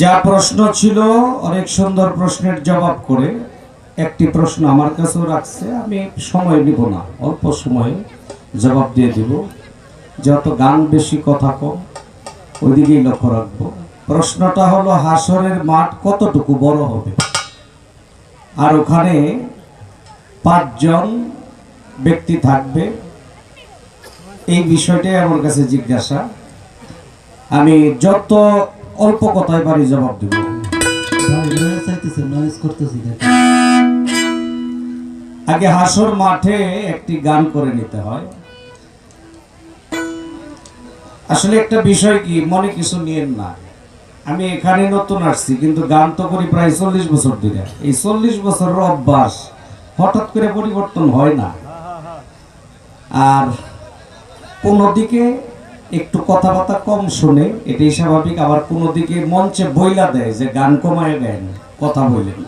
যা প্রশ্ন ছিল, অনেক সুন্দর প্রশ্নের জবাব করে একটি প্রশ্ন আমার কাছেও রাখছে, আমি সময় নিব না, অল্প সময়ে জবাব দিয়ে দিব। যত গান বেশি কথা কম, ওইদিকেই লক্ষ্য রাখব। প্রশ্নটা হলো, হাসরের মাঠ কতটুকু বড় হবে? আর ওখানে পাঁচজন ব্যক্তি থাকবে। এই বিষয়টাই আমার কাছে জিজ্ঞাসা। আমি যত অল্প কথায় পারি জবাব দেব। আগে হাসর মাঠে একটি গান করে নিতে হয়। আসলে একটা বিষয় কি মনে কিছু নিয়েন না। আমি এখানে নতুন আসছি কিন্তু গান তো করি প্রায় চল্লিশ বছর ধরে। এই চল্লিশ বছরের অভ্যাস হঠাৎ করে পরিবর্তন হয় না। আর কোনো দিকে একটু কথাবার্তা কম শুনে, এটাই স্বাভাবিক। আবার কোনো দিকে মঞ্চে বইলা দেয় যে গান কমায় দেন, কথা বললেন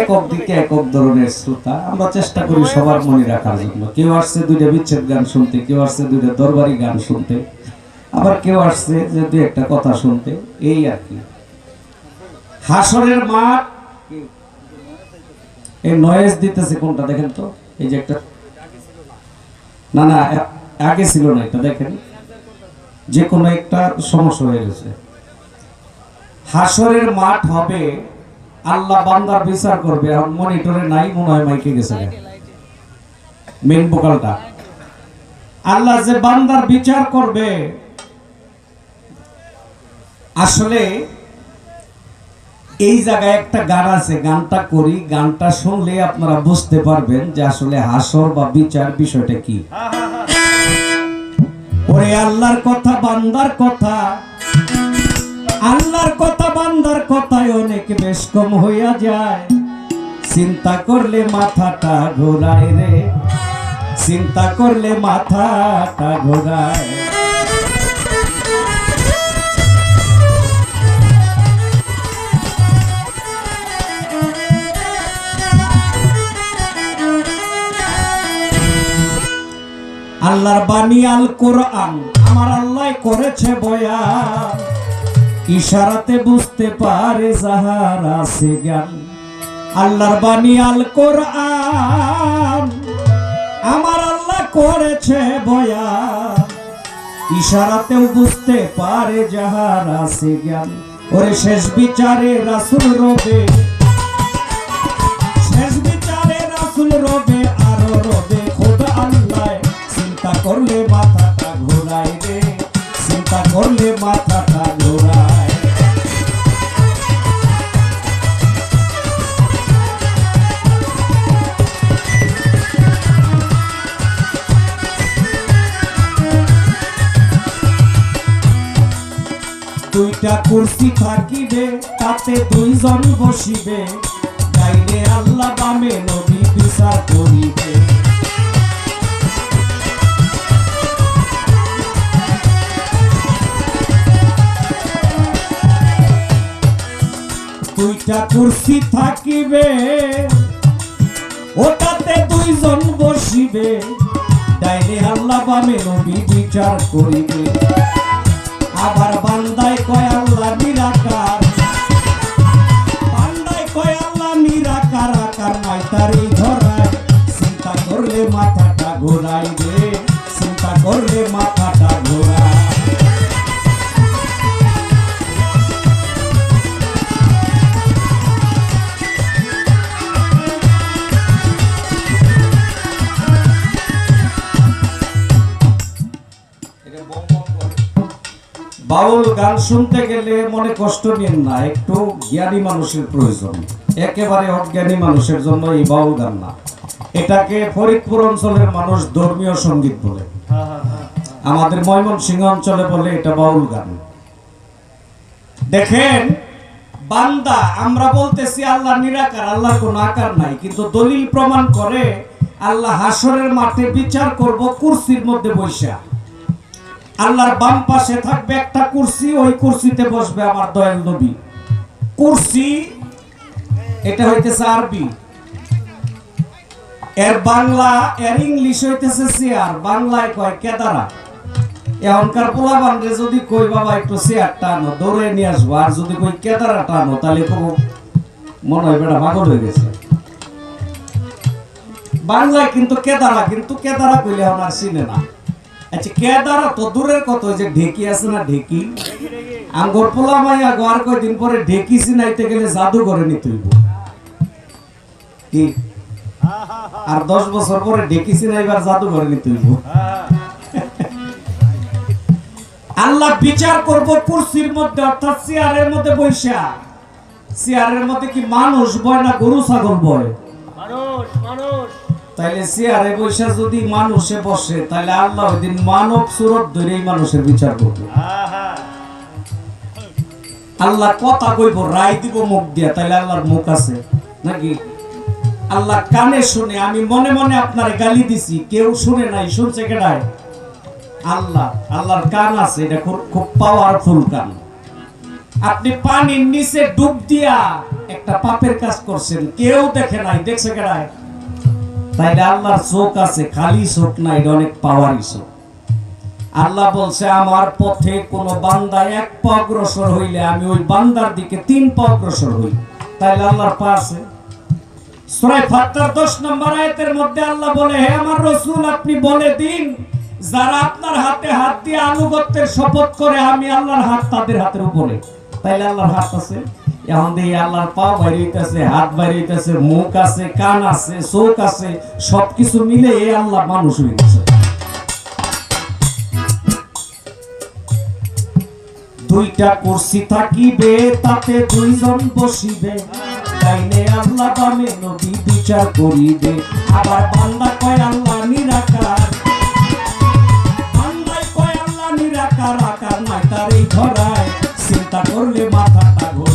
একক দিকে একক ধরনের শ্রোতা। আমরা চেষ্টা করি সবার মনে রাখার জন্য। কেউ আসছে দুইটা বিচ্ছেদ গান শুনতে, কেউ আসছে দুইটা দরবারি গান শুনতে। আবার কেউ আসছে যে দু একটা কথা শুনতে। এই আর কি। হাসরের মাঠ, এই নয়েজ দিতেছে কোনটা দেখেন তো? এই যে একটা না না আগে ছিল না এটা, দেখেন। যে কোনো একটা সমস্যা হয়ে গেছে। হাসরের মাঠ হবে, আল্লাহ বান্দার বিচার করবে এখন মনিটরে নাই মনে হয় মাইকে গেছে মেন বোকালটা। আল্লাহ যে বান্দার বিচার করবে, আসলে এই জায়গায় একটা গান আছে, গানটা করি, গানটা শুনলে আপনারা বুঝতে পারবেন যে আসলে হাসর বা বিচার বিষয়টা কি। ওরে আল্লাহর কথা, বান্দার কথা। আল্লাহর কথা, বান্দার কথায় অনেক বেশ কম হইয়া যায়। চিন্তা করলে মাথাটা ঘোরায় রে। চিন্তা করলে মাথাটা ঘোরায়। আল্লাহর বাণী আল কোরআন। আমার আল্লাহ করেছে বয়ান ইশারাতে বুঝতে পারে যাহার আছে জ্ঞান। আল্লাহর বাণী আল কোরআন। আমার আল্লাহ করেছে বয়ান ইশারাতেও বুঝতে পারে যাহার আছে জ্ঞান। ওরে শেষ বিচারে রাসুল রবে। মাথাটা ঘোরায়। দুইটা কুর্সি থাকিবে তাতে দুইজন বসিবে। গাইলে আল্লাহ বামে নবী বিচার করিবে। দুইটা কুর্সি থাকিবে ওটাতে দুইজন বসিবে। ডাইনে আল্লাহ বামে নবী বিচার করিবে। শুনতে গেলে মনে কষ্ট নিন না, একটু জ্ঞানী মানুষের প্রয়োজন। একেবারে অজ্ঞানী মানুষের জন্য এই বাউল গান না। এটাকে ফরিদপুর অঞ্চলের মানুষ ধর্মীয় সংগীত বলে। আমাদের ময়মনসিংহ অঞ্চলে বলে এটা বাউল গান দেখেন, বান্দা, আমরা বলতেছি আল্লাহ নিরাকার আল্লাহর কোনো আকার নাই, কিন্তু দলিল প্রমাণ করে আল্লাহ হাসরের মাঠে বিচার করব, কুরসির মধ্যে বৈশা আল্লাহর বাম পাশে থাকবে একটা কুরসি, ওই কুরসিতে বসবে আমার দয়াল নবী। কুরসি, এটা হইতেছে আরবি। এর বাংলা, এর ইংলিশ হইতেছে চেয়ার বাংলায় কয় কেদারা। এখনকার পোলাবান রে যদি কই, বাবা, একটু চেয়ার টানো দৌড়ে নিয়ে আসব, আর যদি কই কেদারা টানো তাহলে তো মনে হয় বেটা পাগল হয়ে গেছে। বাংলায় কিন্তু কেদারা কিন্তু কেদারা কইলে আর চিনে না। আচ্ছা কেদারা তো দূরের কত যে ঢেকি আছে না ঢেকি? মাইয়া গোয়ার পরে ঢেকি গেলে জাদু করে নিতে আর দশ বছর পরে জাদু করে নিতে আল্লাহ বিচার করব কুরসির মধ্যে, অর্থাৎ চেয়ারের মধ্যে বৈশা। চেয়ারের মধ্যে কি মানুষ বয় না গরু ছাগল বয়? মানুষ মানুষ। তাইলে চেয়ারে বৈশা যদি মানুষে বসে, তাহলে আল্লাহ ওইদিন মানব সুরত ধরেই মানুষের বিচার করবে। আল্লাহ কথা কইব, রায় দিব, মুখ দিয়া তাইলে আল্লাহর মুখ আছে। নাকি? আল্লাহ কানে শুনে, আমি মনে মনে আপনার গালি দিছি, কেউ শুনে নাই, শুনছে কেডায়? আল্লাহ, আল্লাহর কান আছে, এটা খুব খুব পাওয়ারফুল কান। আপনি পানির নিচে ডুব দিয়া একটা পাপের কাজ করছেন, কেউ দেখে নাই, দেখছে কেডায়? তাইলে আল্লাহর চোখ আছে, খালি চোখ না, এটা অনেক পাওয়ারই চোখ আল্লাহ বলছে, আমার পথে কোন বান্দা এক পা অগ্রসর হইলে আমি ওই বান্দার দিকে তিন পা অগ্রসর হই। তাইলে আল্লাহর পা আছে। 10 নম্বর আয়াতের মধ্যে আল্লাহ বলে, হে আমার রাসূল, আপনি বলে দিন, যারা আপনার হাতে হাত দিয়ে আনুগত্যের শপথ করে, আমি আল্লাহর হাত তাদের হাতের উপরে। তাইলে আল্লাহর হাত আছে। এখন আল্লাহর পা হাত মুখ আছে, কান আছে, চোখ আছে, সবকিছু মিলে এই আল্লাহ মানুষ হয়ে গেছে দুইটা থাকিবে, তাতে দুইজন বসিবে। আল্লাহ বামে নবী বিচার করিবে। আবার বান্দা কয় আল্লাহ নিরাকার। বান্দায় কয় আল্লাহ নিরাকার, আকার নাই তার এই ধরায়। চিন্তা করলে মাথাটা ঘোরায়।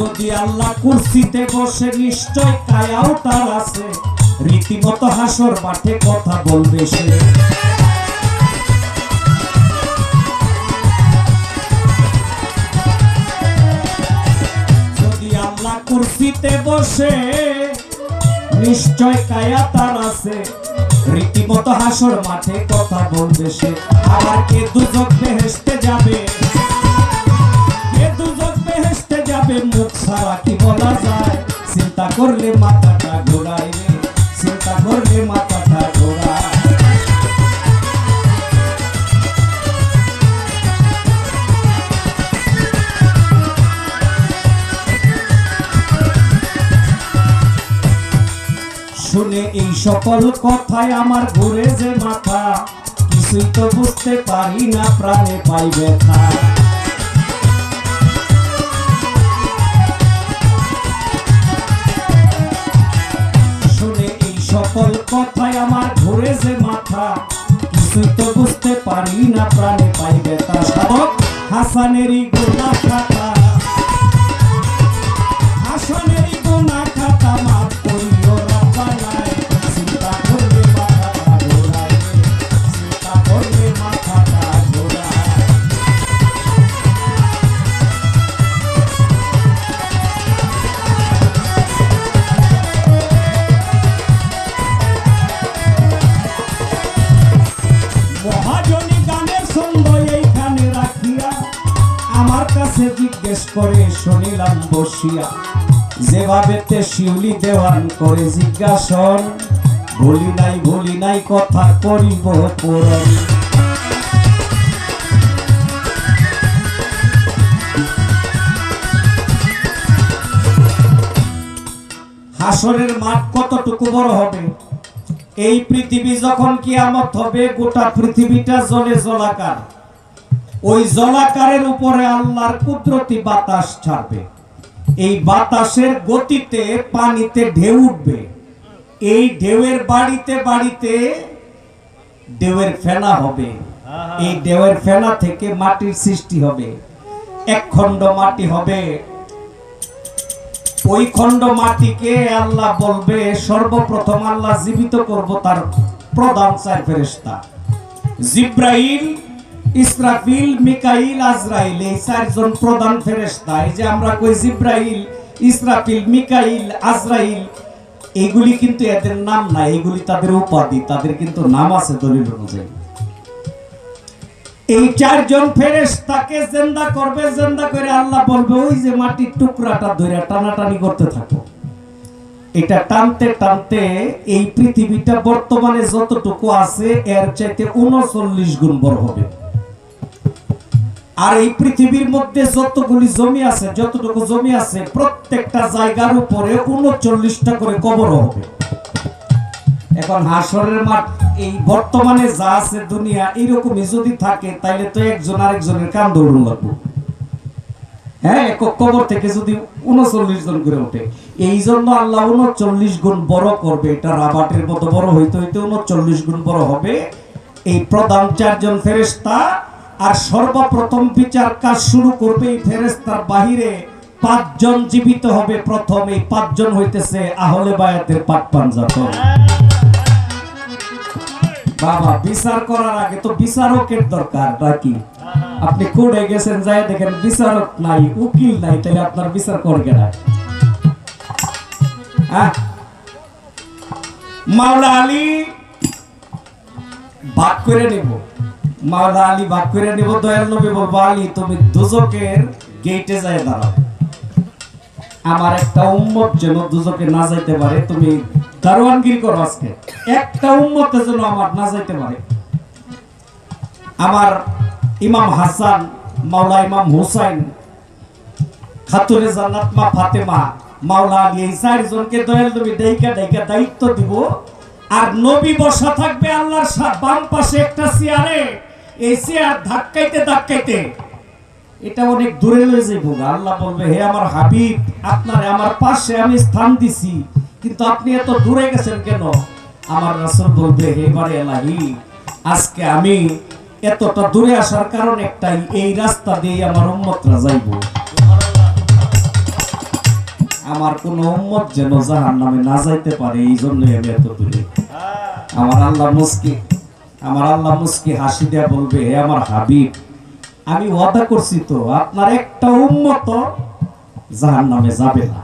যদি আল্লাহ কুরসিতে বসে নিশ্চয় কায়াও তার আছে। রীতিমতো হাসর মাঠে কথা বলবে সে। যদি বসে নিশ্চয় কায়া তার আছে। রীতিমতো হাসর মাঠে কথা বলবে সে। আবার কে দুজক বেহেস্তে যাবে? দুজন বেহেশতে মুখ ছাড়া কি বলা যায়। চিন্তা করলে মাথাটা ঘোরায় চিন্তা করলে মাথাটা ঘোরায়। শুনে এই সকল কথায় আমার ঘুরে যে মাথা। কিছুই তো বুঝতে পারি না, প্রাণে পাই ব্যথা। আমার ধরেছে মাথা কিছু তো বুঝতে পারি না প্রাণে পাইবে তা হাসানেরই গোনা কাছে জিজ্ঞেস করে শুনিলাম বসিয়া। যেভাবে তে শিউলি দেওয়ান করে জিজ্ঞাসন, ভুলি নাই ভুলি নাই, কথা করিব পূরণ। হাসরের মাঠ কতটুকু বড় হবে? এই পৃথিবী যখন কিয়ামত হবে, গোটা পৃথিবীটা জলে জলাকার ওই জলাকারের উপরে আল্লাহর কুদরতি বাতাস ছাড়বে। এই বাতাসের গতিতে পানিতে ঢেউ উঠবে। এই ঢেউয়ের বাড়িতে বাড়িতে ঢেউয়ের ফেনা হবে। এই ঢেউয়ের ফেনা থেকে মাটির সৃষ্টি হবে। এক খণ্ড মাটি হবে। ওই খণ্ড মাটিকে আল্লাহ বলবে সর্বপ্রথম আল্লাহ জীবিত করব তার প্রধান চার ফেরেশতা। জিব্রাইল ইসরাফিল, মিকাইল, আজরাইল, এই চারজন প্রধান ফেরেশতা, এই যে আমরা কই জিব্রাইল, ইসরাফিল, মিকাইল, আজরাইল, এগুলি কিন্তু এদের নাম না এগুলি তাদের উপাধি, তাদের কিন্তু নাম আছে দলিল অনুযায়ী। এই চারজন ফেরেশ তাকে জেন্দা করবে, জেন্দা করে আল্লাহ বলবে, ওই যে মাটির টুকরাটা ধরে টানাটানি করতে থাকো। এটা টানতে টানতে এই পৃথিবীটা বর্তমানে যতটুকু আছে, এর চাইতে উনচল্লিশ গুণ বড় হবে। আর এই পৃথিবীর মধ্যে যতগুলি জমি আছে, যতটুকু জমি আছে, প্রত্যেকটা জায়গার উপরে উনচল্লিশটা করে কবর হবে। এখন হাসরের মাঠ, এই বর্তমানে যা আছে দুনিয়া, এইরকমই যদি থাকে, তাইলে তো একজন আরেকজনের কান দৌড়ুন লাগবো। হ্যাঁ একক কবর থেকে যদি উনচল্লিশ জন করে ওঠে, এই জন্য আল্লাহ উনচল্লিশ গুণ বড় করবে, এটা রাবাটের মতো বড় হইতে হইতে উনচল্লিশ গুণ বড় হবে। এই প্রধান চারজন ফেরেস্তা আর সর্বপ্রথম বিচার কাজ শুরু করবে এই ফেরেস্তার বাহিরে পাঁচজন জীবিত হবে। প্রথম এই পাঁচজন হইতেছে আহলে বায়াতের পাট পাঞ্জাতন বাবা, বিচার করার আগে তো বিচারকের দরকার নাকি আপনি কোর্টে গেছেন যাই দেখেন বিচারক নাই, উকিল নাই, তাহলে আপনার বিচার করবে না হ্যাঁ? মাওলা আলী ভাগ করে নেব। মাওলা আলী ভাগ করে নেব, দয়াল নবী বলব, আলী, তুমি দুজকের গেটে যায় দাঁড়াও। আমার একটা উম্মত যেন দুজকে না যাইতে পারে, তুমি দারোয়ানগিরি করো আজকে। একটা উম্মতে যেন আমার না যাইতে পারে। আমার ইমাম হাসান মাওলা ইমাম হুসাইন, খাতুনে জান্নাত মা ফাতেমা মাওলা আলী, এই চারজনকে দয়াল নবী ডাইকা ডাইকা দায়িত্ব দিব। আর নবী বসা থাকবে আল্লাহর বাম পাশে একটা চেয়ারে। এই চেয়ার ধাক্কাইতে ধাক্কাইতে, এটা অনেক দূরে লয়ে যাইব আল্লাহ বলবে, হে আমার হাবিব, আপনারে আমার পাশে আমি স্থান দিছি। কিন্তু আপনি এত দূরে গেছেন কেন? আমার রাসূল বলবে, হে বারে এলাহি, আজকে আমি এতটা দূরে আসার কারণ একটাই, এই রাস্তা দিয়ে আমার উম্মতরা যাইব। আমার কোন উম্মত যেন জাহান নামে না যাইতে পারে এই জন্যই আমি এত দূরে। আমার আল্লাহ মুস্কি আমার আল্লাহ মুস্কি হাসি দেয়া বলবে হে আমার হাবিব, আমি ওয়াদা করছি তো, আপনার একটা উম্মত জাহান নামে যাবে না।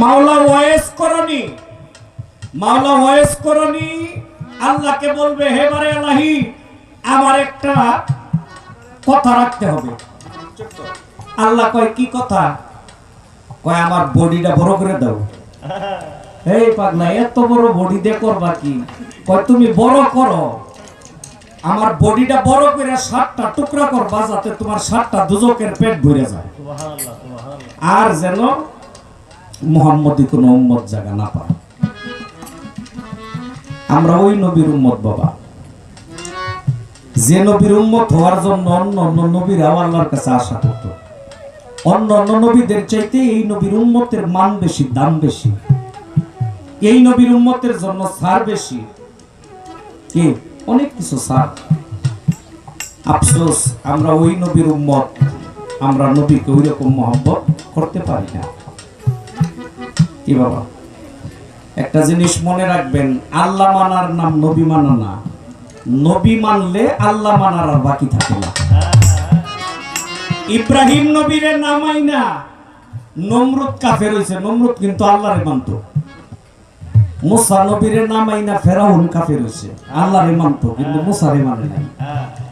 মাওলা ওয়েস করনি, মাওলা ওয়েস করনি, আল্লাহকে বলবে, হে বারে আল্লাহি আমার একটা কথা রাখতে হবে। আল্লাহ কয়, কি কথা? কয়, আমার বডিটা বড় করে দাও। এই পাগলা এত বড় বডি দিয়ে করবা কি? কয় তুমি বড় করো। আমার বডিটা বড় করে সাতটা টুকরা করবা যাতে তোমার সাতটা দুজকের পেট ভরে যায়। আর যেন মোহাম্মদী কোনো উম্মত জায়গা না পায়। আমরা ওই নবীর উম্মত বাবা। যে নবীর উম্মত হওয়ার জন্য অন্য অন্য নবীরাও আল্লাহর কাছে আশা করত। অন্য অন্য নবীদের চাইতে এই নবীর উম্মতের মান বেশি দাম বেশি। এই নবীর উম্মতের জন্য সার বেশি। কি? অনেক কিছু সার। আফসোস, আমরা ওই নবীর উম্মত, আমরা নবীকে ওই রকম মহব্বত করতে পারি না। কি বাবা? একটা জিনিস মনে রাখবেন, আল্লাহ মানার নাম নবী মানা না। নবী মানলে আল্লাহ মানার আর বাকি থাকে না। ইব্রাহিম নবীরে নামাই না। নমরুদ কাফের হইছে, নমরুদ কিন্তু আল্লাহরে মানতো। মুসা নবীরে নামাই না ফেরাউন কাফের হইছে। আল্লাহরে মানতো কিন্তু মুসারে মানে নাই।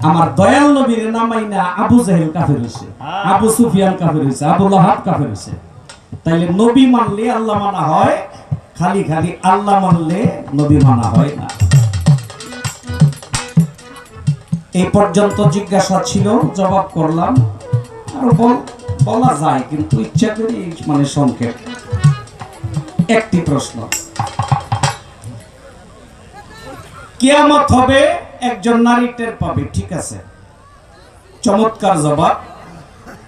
আমার দয়াল নবীরে নামাই না আবু জাহেল কাফের হইছে। আবু সুফিয়ান কাফের হইছে, আবু লাহাব কাফের হইছে। তাইলে নবী মানলে আল্লাহ মানা হয়, খালি খালি আল্লাহ মানলে নবী মানা হয় না। এই পর্যন্ত জিজ্ঞাসা ছিল, জবাব করলাম। আরও বল- বলা যায়, কিন্তু ইচ্ছা করি মানে সংক্ষেপ। একটি প্রশ্ন। কিয়ামত হবে, একজন নারী টের পাবে, ঠিক আছে? চমৎকার জবাব।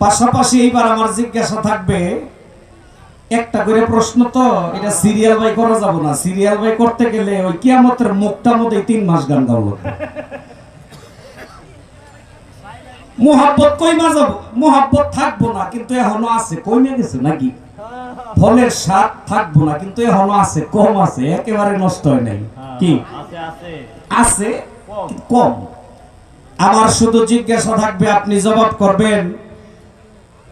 পাশাপাশি এইবার আমার জিজ্ঞাসা থাকবে, একটা করে প্রশ্ন তো, এটা সিরিয়াল বাই করা যাব না। সিরিয়াল বাই করতে গেলে ওই কিয়ামতের মুখটা মধ্যে তিন মাস গান গাও লাগবে। মোহাব্বত কইমা যাব? মোহাব্বত থাকব না, কিন্তু এখনও আছে। কইমে গেছে নাকি? ফলের স্বাদ থাকব না, কিন্তু এখনও আছে, কম আছে, একেবারে নষ্ট হয় নাই। কি? আছে কম। আমার শুধু জিজ্ঞাসা থাকবে আপনি জবাব করবেন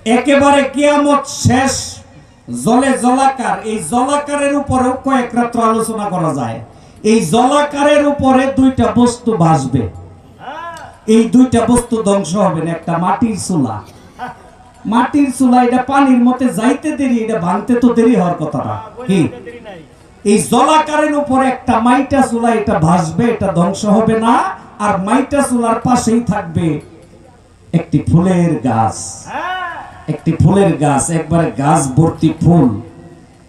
একেবারে কিয়ামত শেষ জলে জলাকার। এই জলাকারের উপরেও কয়েক রাত্র আলোচনা করা যায়। এই জলাকারের উপরে দুইটা বস্তু ভাসবে। এই দুইটা বস্তু ধ্বংস হবে না একটা মাটির চুলা। মাটির চুলা এটা পানির মধ্যে যাইতে দেরি এটা ভাঙতে তো দেরি হওয়ার কথা না কি? এই জলাকারের উপরে একটা মাইটা চুলা, এটা ভাসবে, এটা ধ্বংস হবে না, আর মাইটা চুলার পাশেই থাকবে একটি ফুলের গাছ। একটি ফুলের গাছ, একবারে গাছ ভর্তি ফুল।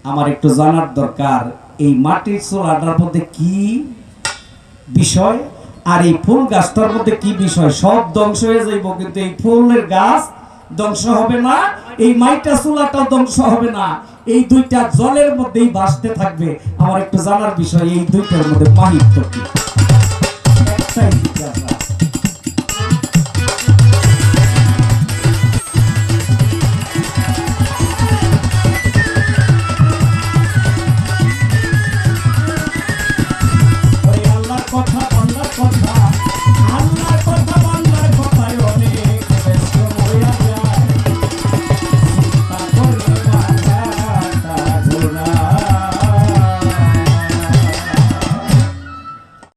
আমার একটু জানার দরকার, এই মাটির চুলাটার মধ্যে কি বিষয়? আর এই ফুল গাছটার মধ্যে কি বিষয়? সব ধ্বংস হয়ে যাইব, কিন্তু এই ফুলের গাছ ধ্বংস হবে না, এই মাইটা চুলাটাও ধ্বংস হবে না। এই দুইটা জলের মধ্যেই ভাসতে থাকবে। আমার একটু জানার বিষয়, এই দুইটার মধ্যে পাহিত্য কি?